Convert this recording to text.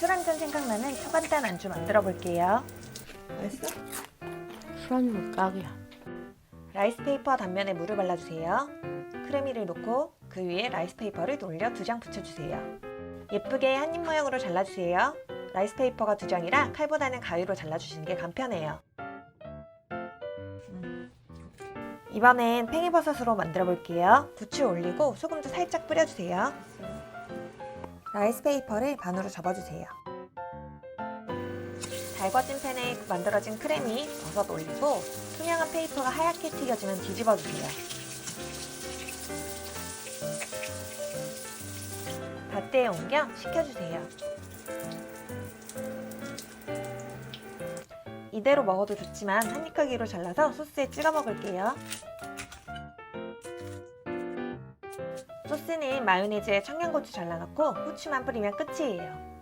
술 한잔 생각나는 초간단 안주 만들어 볼게요. 맛있어? 술안주가 딱이야. 라이스페이퍼 단면에 물을 발라주세요. 크래미를 놓고 그 위에 라이스페이퍼를 올려 두 장 붙여주세요. 예쁘게 한 입 모양으로 잘라주세요. 라이스페이퍼가 두 장이라 칼보다는 가위로 잘라주시는 게 간편해요. 음. 이번엔 팽이버섯으로 만들어 볼게요. 부추 올리고 소금도 살짝 뿌려주세요. 라이스 페이퍼를 반으로 접어주세요. 달궈진 팬에 만들어진 크래미 버섯 올리고 투명한 페이퍼가 하얗게 튀겨지면 뒤집어주세요. 밭대에 옮겨 식혀주세요. 이대로 먹어도 좋지만 한입 크기로 잘라서 소스에 찍어 먹을게요. 소스는 마요네즈에 청양고추 잘라놓고 후추만 뿌리면 끝이에요.